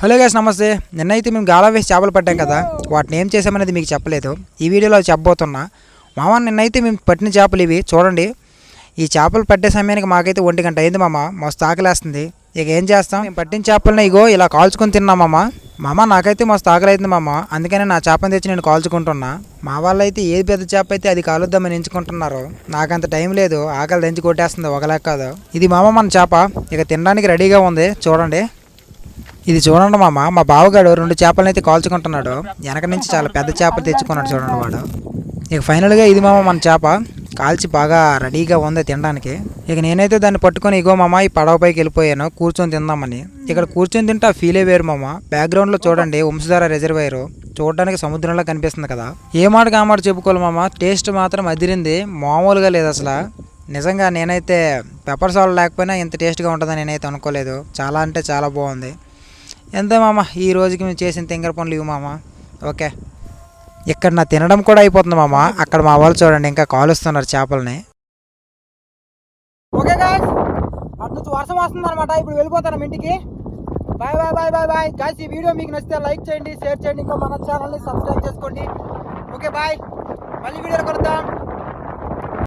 Hello guys నమస్తే. నిన్నైతే మేము గాలా వేసి చేపలు పట్టాం కదా. వాటిని ఏం చేసామనేది మీకు చెప్పలేదు. ఈ వీడియోలో చెప్పబోతున్నా. మామ నిన్నైతే మేము పట్టిన చేపలు ఇవి. చూడండి. ఈ చేపలు పట్టే సమయానికి మాకైతే ఒంటి గంట అయింది మామ. మస్తు ఆకలేస్తుంది. ఇక ఏం చేస్తాం? మేము పట్టిన చేపలని ఇగో ఇలా కాల్చుకొని తిన్నాం మామ. మామ నాకైతే మస్తు ఆకలి అయింది మామ. అందుకనే నా చేపని తెచ్చి నేను కాల్చుకుంటున్నా. మా వాళ్ళైతే ఏది పెద్ద చేప అయితే అది కాలుద్దామని ఎంచుకుంటున్నారు. నాకంత టైం లేదు. ఆకలి దంచి కొట్టేస్తుంది. ఒకలేక కాదు. ఇది మామ మన చేప. ఇక తినడానికి రెడీగా ఉంది. చూడండి. ఇది చూడండి మామ మా బావగాడు రెండు చేపలను అయితే కాల్చుకుంటున్నాడు. వెనక నుంచి చాలా పెద్ద చేపలు తెచ్చుకున్నాడు చూడండి వాడు. ఇక ఫైనల్గా ఇది మామ మన చేప. కాల్చి బాగా రెడీగా ఉంది తినడానికి. ఇక నేనైతే దాన్ని పట్టుకొని ఇగో మామ ఈ పడవ పైకి వెళ్ళిపోయాను కూర్చొని తిందామని. ఇక్కడ కూర్చొని తింటే ఆ ఫీలే వేరు మామ. బ్యాక్గ్రౌండ్లో చూడండి వంశధార రిజర్వాయర్. చూడడానికి సముద్రంలో కనిపిస్తుంది కదా. ఏ మాట కామాట చెప్పుకోవాలి మామ? టేస్ట్ మాత్రం అదిరింది. మామూలుగా లేదు అసలు. నిజంగా నేనైతే పెప్పర్ సాల్ట్ లేకపోయినా ఇంత టేస్ట్గా ఉంటుందని నేనైతే అనుకోలేదు. చాలా అంటే చాలా బాగుంది. ఎంత మామ? ఈ రోజుకి మేము చేసిన తింగర పనులు ఇవి మామ. ఓకే. ఇక్కడ నా తినడం కూడా అయిపోతుంది మామ. అక్కడ మా వాళ్ళు చూడండి ఇంకా కాలుస్తున్నారు చేపలని. ఓకే గాయస్ అటు నుంచి వర్షం వస్తుంది అనమాట ఇప్పుడు వెళ్ళిపోతాను ఇంటికి. Bye bye bye bye bye guys ఈ వీడియో మీకు నచ్చితే లైక్ చేయండి షేర్ చేయండి ఇంకా మన ఛానల్ని సబ్స్క్రైబ్ చేసుకోండి. ఓకే బాయ్ మళ్ళీ వీడియో కొడతాం